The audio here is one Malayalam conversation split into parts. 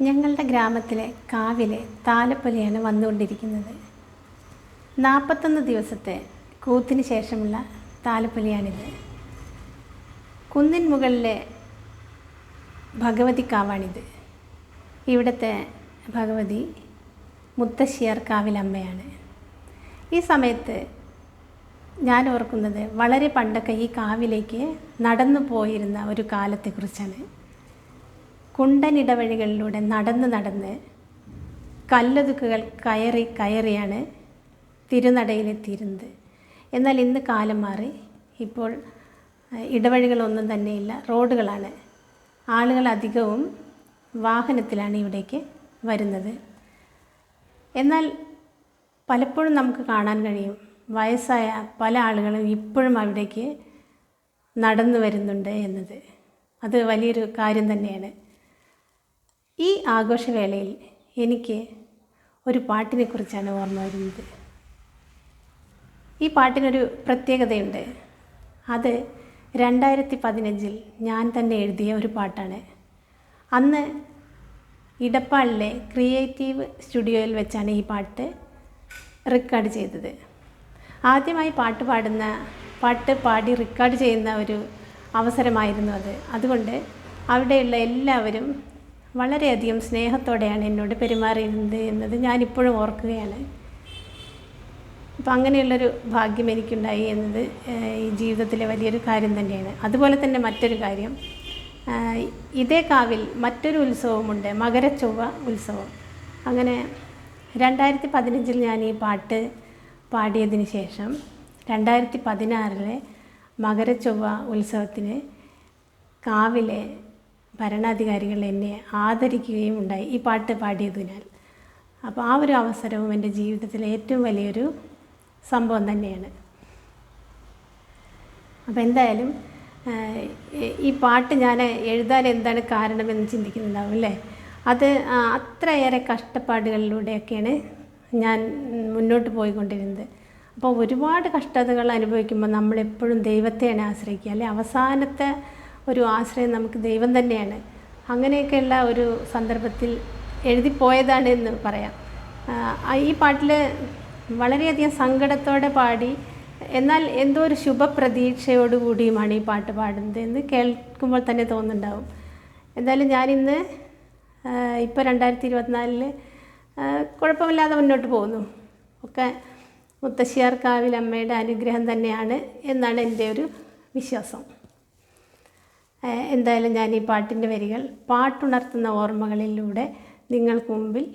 ഞങ്ങളുടെ ഗ്രാമത്തിലെ കാവിലെ താലപ്പൊലിയാണ് വന്നുകൊണ്ടിരിക്കുന്നത്. നാൽപ്പത്തൊന്ന് ദിവസത്തെ കൂത്തിന് ശേഷമുള്ള താലപ്പൊലിയാണിത്. കുന്നിൻ മുകളിലെ ഭഗവതി കാവാണിത്. ഇവിടുത്തെ ഭഗവതി മുത്തശ്ശിയാർ കാവിലമ്മയാണ് ഈ സമയത്ത് ഞാൻ ഓർക്കുന്നത് വളരെ പണ്ടൊക്കെ ഈ കാവിലേക്ക് നടന്നു പോയിരുന്ന ഒരു കാലത്തെക്കുറിച്ചാണ്. കുണ്ടനിടവഴികളിലൂടെ നടന്ന് നടന്ന് കല്ലതുക്കുകൾ കയറി കയറിയാണ് തിരുനടയിലെത്തിയിരുന്നത്. എന്നാൽ ഇന്ന് കാലം മാറി. ഇപ്പോൾ ഇടവഴികളൊന്നും തന്നെയില്ല. റോഡുകളാണ്. ആളുകൾ അധികവും വാഹനത്തിലാണ് ഇവിടേക്ക് വരുന്നത്. എന്നാൽ പലപ്പോഴും നമുക്ക് കാണാൻ കഴിയും. വയസ്സായ പല ആളുകളും ഇപ്പോഴും അവിടേക്ക് നടന്നു വരുന്നുണ്ട് എന്നത്. അത് വലിയൊരു കാര്യം തന്നെയാണ്. ഈ ആഘോഷവേളയിൽ എനിക്ക് ഒരു പാട്ടിനെ കുറിച്ചാണ് ഓർമ്മ വരുന്നത്. ഈ പാട്ടിനൊരു പ്രത്യേകതയുണ്ട്. അത് രണ്ടായിരത്തി പതിനഞ്ചിൽ ഞാൻ തന്നെ എഴുതിയ ഒരു പാട്ടാണ്. അന്ന് ഇടപ്പാളിലെ ക്രിയേറ്റീവ് സ്റ്റുഡിയോയിൽ വെച്ചാണ് ഈ പാട്ട് റെക്കോർഡ് ചെയ്തത്. ആദ്യമായി പാട്ട് പാടുന്ന പാട്ട് പാടി റെക്കോർഡ് ചെയ്യുന്ന ഒരു അവസരമായിരുന്നു അത്. അതുകൊണ്ട് അവിടെയുള്ള എല്ലാവരും വളരെയധികം സ്നേഹത്തോടെയാണ് എന്നോട് പെരുമാറിയിരുന്നത് എന്നത് ഞാനിപ്പോഴും ഓർക്കുകയാണ്. അപ്പം അങ്ങനെയുള്ളൊരു ഭാഗ്യം എനിക്കുണ്ടായി എന്നത് ഈ ജീവിതത്തിലെ വലിയൊരു കാര്യം തന്നെയാണ്. അതുപോലെ തന്നെ മറ്റൊരു കാര്യം ഇതേ കാവിൽ മറ്റൊരു ഉത്സവമുണ്ട് മകരച്ചൊവ്വ ഉത്സവം. അങ്ങനെ രണ്ടായിരത്തി പതിനഞ്ചിൽ ഞാൻ ഈ പാട്ട് പാടിയതിന് ശേഷം രണ്ടായിരത്തി പതിനാറിലെ മകരച്ചൊവ്വ ഉത്സവത്തിന് കാവിലെ ഭരണാധികാരികൾ എന്നെ ആദരിക്കുകയും ഉണ്ടായി. ഈ പാട്ട് പാടിയതിനാൽ. അപ്പോൾ ആ ഒരു അവസരവും എന്റെ ജീവിതത്തിലെ ഏറ്റവും വലിയൊരു സംഭവം തന്നെയാണ്. അപ്പോൾ എന്തായാലും ഈ- പാട്ട് ഞാൻ എഴുതാൻ എന്താണ് കാരണമെന്ന് ചിന്തിക്കുന്നുണ്ടാവും അല്ലേ? അത് അത്രയേറെ കഷ്ടപ്പാടുകളിലൂടെയൊക്കെയാണ് ഞാൻ മുന്നോട്ട് പോയിക്കൊണ്ടിരുന്നത്. അപ്പോൾ ഒരുപാട് കഷ്ടതകൾ അനുഭവിക്കുമ്പോൾ നമ്മളെപ്പോഴും ദൈവത്തെയാണ് ആശ്രയിക്കുക. അല്ലെ? അവസാനത്തെ ഒരു ആശ്രയം നമുക്ക് ദൈവം തന്നെയാണ്. അങ്ങനെയൊക്കെയുള്ള ഒരു സന്ദർഭത്തിൽ എഴുതിപ്പോയതാണ് എന്ന് പറയാം. ഈ പാട്ടിൽ വളരെയധികം സങ്കടത്തോടെ പാടി എന്നാൽ എന്തോ ഒരു ശുഭപ്രതീക്ഷയോടുകൂടിയുമാണ് ഈ പാട്ട് പാടുന്നത് എന്ന് കേൾക്കുമ്പോൾ തന്നെ തോന്നുന്നുണ്ടാവും. എന്തായാലും ഞാനിന്ന് ഇപ്പോൾ രണ്ടായിരത്തി ഇരുപത്തിനാലിൽ കുഴപ്പമില്ലാതെ മുന്നോട്ട് പോകുന്നു. ഒക്കെ മുത്തശ്ശിയാർ കാവിൽ അമ്മയുടെ അനുഗ്രഹം തന്നെയാണ് എന്നാണ് എന്റെ ഒരു വിശ്വാസം. എന്തായാലും ഞാൻ ഈ പാട്ടിന്റെ വരികൾ പാട്ടുണർത്തുന്ന ഓർമ്മകളിലൂടെ നിങ്ങൾക്ക് മുമ്പിൽ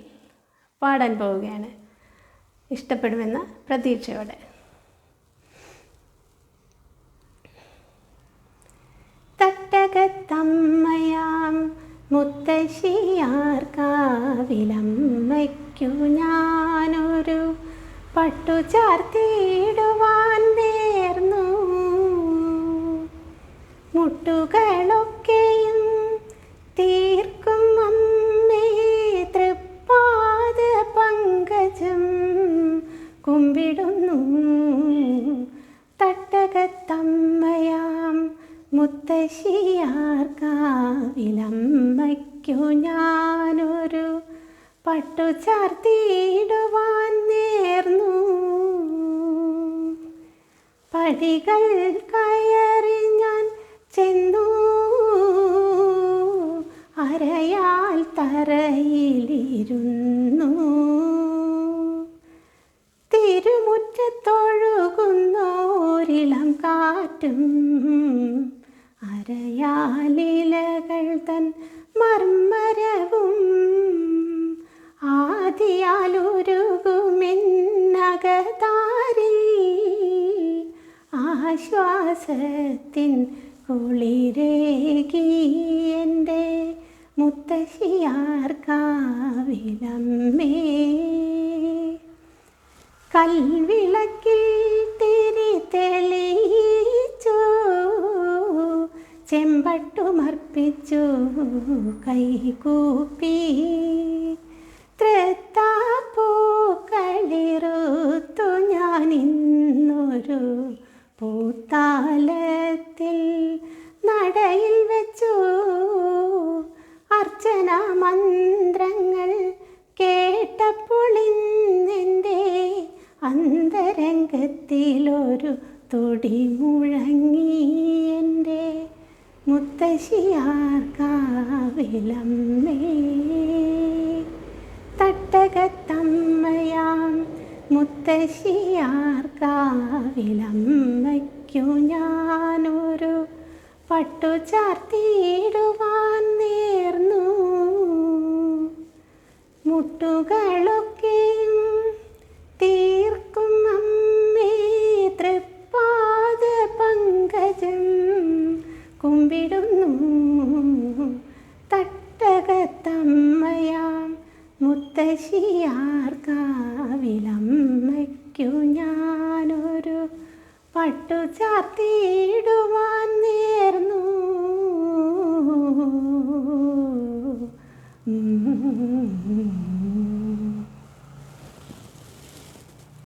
പാടാൻ പോവുകയാണ്. ഇഷ്ടപ്പെടുമെന്ന പ്രതീക്ഷയോടെ. തട്ടകത്തമ്മയാം മുത്തശ്ശിയാർക്കാവിലമ്മയ്ക്കു ഞാനൊരു പട്ടു ചാർത്തിയിടുവാൻ നേർന്നു. മുട്ടുകളൊക്കെയും മുത്തശ്ശിയാർക്കാവിലമ്മയ്ക്കു ഞാനൊരു പട്ടു ചാർത്തിയിടുവാൻ നേർന്നു. പടികൾ കയറി ഞാൻ ചെന്നു. അരയാൽ തറയിലിരുന്നു. തിരുമുറ്റത്തൊഴുകുന്നോരിളം കാറ്റും അരയാലിലകൾ തൻ മർമ്മരവും ആദിയാലുരുകുമെന്നകതാരിൽ ആശ്വാസത്തിൻ കുളിരേകി എന്റെ മുത്തശ്ശിയാർക്കാവിലമ്മേ. കൽവിളക്കിൽ പട്ടുമർപ്പിച്ചു കൈകൂപ്പി തൃത്താപ്പൂക്കളിറുത്തു ഞാനിന്നൊരു പൂത്താലത്തിൽ നടയിൽ വെച്ചു. അർച്ചന മന്ത്രങ്ങൾ കേട്ടപ്പൊളിന്നെന്റെ അന്തരംഗത്തിലൊരു തൊടി മുഴങ്ങി എന്റെ മുത്തശ്ശിയാർക്കാവിലമ്മേ. തട്ടകത്തമ്മയാം മുത്തശ്ശിയാർക്കാവിലമ്മയ്ക്കു ഞാനൊരു പട്ടു ചാർത്തിയിടുവാൻ നേർന്നു. മുട്ടുകളൊക്കെയും തീർക്കും കുമ്പിടുന്നു തട്ടകത്തമ്മയാം മുത്തശ്ശിയാർക്കാവിലമ്മയ്ക്കു ഞാനൊരു പട്ടു